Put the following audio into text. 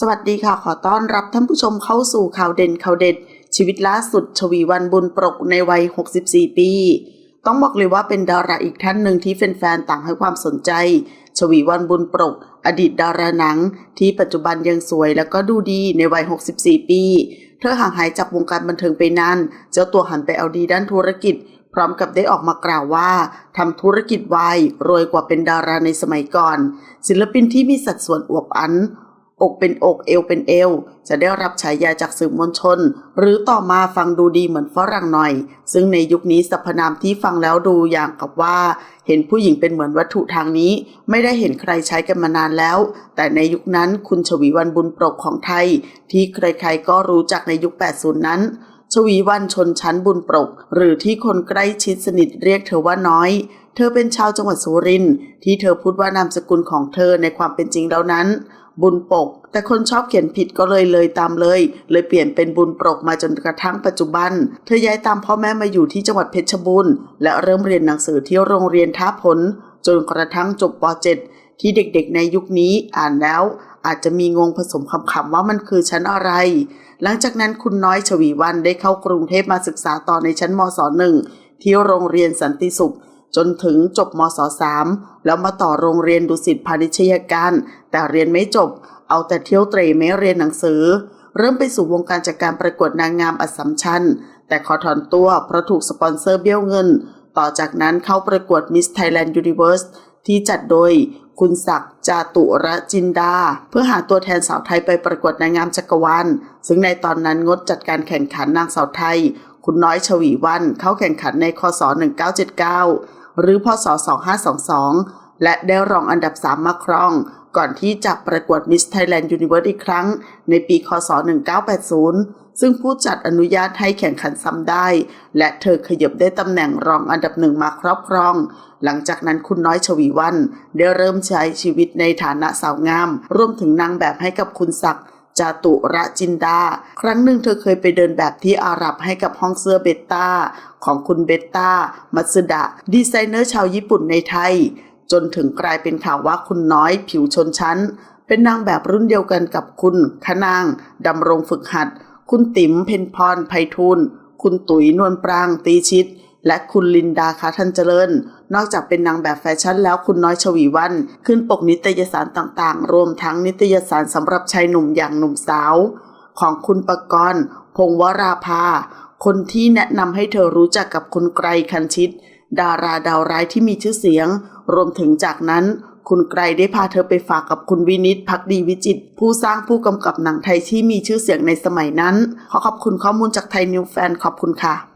สวัสดีค่ะ ขอต้อนรับท่านผู้ชมเข้าสู่ข่าวเด่นข่าวเด็ด ชีวิตล่าสุดชวีวันบุญปรกในวัย 64 ปี ต้องบอกเลยว่าเป็นดาราอีกท่านหนึ่งที่แฟนๆต่างให้ความสนใจ ชวีวันบุญปรก อดีตดาราหนัง ที่ปัจจุบันยังสวยแล้วก็ดูดีในวัย 64 ปี เธอห่างหายจากวงการบันเทิงไปนานเจ้าตัวหันไปเอาดีด้านธุรกิจ พร้อมกับได้ออกมากล่าวว่าทำธุรกิจวายรวยกว่าเป็นดาราในสมัยก่อน ศิลปินที่มีสัดส่วนอวบอัน อกเป็นอกเอวเป็นเอว จะได้รับฉายาจากสื่อมวลชน หรือต่อมาฟังดูดีเหมือนฝรั่งหน่อย ซึ่งในยุคนี้สรรพนามที่ฟังแล้วดูอย่างกับว่า เห็นผู้หญิงเป็นเหมือนวัตถุทางนี้ ไม่ได้เห็นใครใช้กันมานานแล้ว แต่ในยุคนั้นคุณชวีวันบุญปรกของไทย ที่ใครๆก็รู้จักในยุค 80 นั้น ชวีวันชนชั้นบุญปรก หรือที่คนใกล้ชิดสนิทเรียกเธอว่าน้อย เธอเป็นชาวจังหวัดสุรินทร์ที่เธอพูดว่านามสกุลของเธอในความเป็นจริงแล้วนั้น บุญปก แต่คนชอบเขียนผิดก็เลยเลยตามเลย เลยเปลี่ยนเป็นบุญปรกมาจนกระทั่งปัจจุบัน เธอย้ายตามพ่อแม่มาอยู่ที่จังหวัดเพชรบูรณ์และเริ่มเรียนหนังสือที่โรงเรียนท่าผล จนกระทั่งจบป .7 ที่เด็กๆในยุคนี้อ่านแล้ว อาจจะมีงงผสมคำๆว่ามันคือชั้นอะไร หลังจากนั้นคุณน้อยชวีวันได้เข้ากรุงเทพมาศึกษาต่อในชั้นมศหนึ่งที่โรงเรียนสันติสุข จนถึงจบมศ3แล้วมาต่อโรงเรียนดุสิตพาณิชยการ แต่เรียนไม่จบ เอาแต่เที่ยวเตรไม่เรียนหนังสือ เริ่มไปสู่วงการจากการประกวดนางงามอัสสัมชัญแต่ขอถอนตัวเพราะถูกสปอนเซอร์เบี้ยวเงิน ต่อจากนั้นเข้าประกวด Miss Thailand Universe ที่ ที่จัดโดยคุณศักดิ์จาตุรจินดา เพื่อหาตัวแทนสาวไทยไปประกวดนางงามจักรวาลซึ่งในตอนนั้นงดจัดการแข่งขันนางสาวไทย คุณน้อยชวีวันเข้าแข่งขันในคศ 1979 หรือพศ 2522 และได้รองอันดับ 3 มาครอง ก่อนที่จะประกวด Miss Thailand Universe อีกครั้ง ในปีคศ 1980 ซึ่งผู้จัดอนุญาตให้แข่งขันซ้ำได้ และเธอขยับได้ตำแหน่งรองอันดับหนึ่งมาครอบครอง หลังจากนั้นคุณน้อยชวีวันได้เริ่มใช้ชีวิตในฐานะสาวงาม ร่วมถึงนางแบบให้กับคุณศักดิ์จาตุระจินดา ครั้งหนึ่งเธอเคยไปเดินแบบที่อาหรับให้กับห้องเสื้อเบตตาของคุณเบตตามัตสึดะ ดีไซเนอร์ชาวญี่ปุ่นในไทย จนถึงกลายเป็นข่าวว่าคุณน้อยผิวชนชั้น เป็นนางแบบรุ่นเดียวกันกับคุณ ขนางดำรงฝึกหัด คุณติ๋มเพนพรไพฑูรย์คุณตุ๋ยนวลปรางตีชิตและคุณลินดาคาทันเจริญ นอกจากเป็นนางแบบแฟชั่นแล้วคุณน้อยชวีวัน ขึ้นปกนิตยสารต่างๆ รวมทั้งนิตยสารสำหรับชายหนุ่มอย่างหนุ่มสาว ของคุณประกรณ์พงวราภา คนที่แนะนำให้เธอรู้จักกับคุณไกรคันชิต ดาราดาวร้ายที่มีชื่อเสียง รวมถึงจากนั้น คุณไกรได้พาเธอไปฝากกับคุณวินิตพักดีวิจิต ผู้สร้างผู้กำกับหนังไทยที่มีชื่อเสียงในสมัยนั้น ขอขอบคุณข้อมูลจากไทยนิวแฟนขอบคุณค่ะ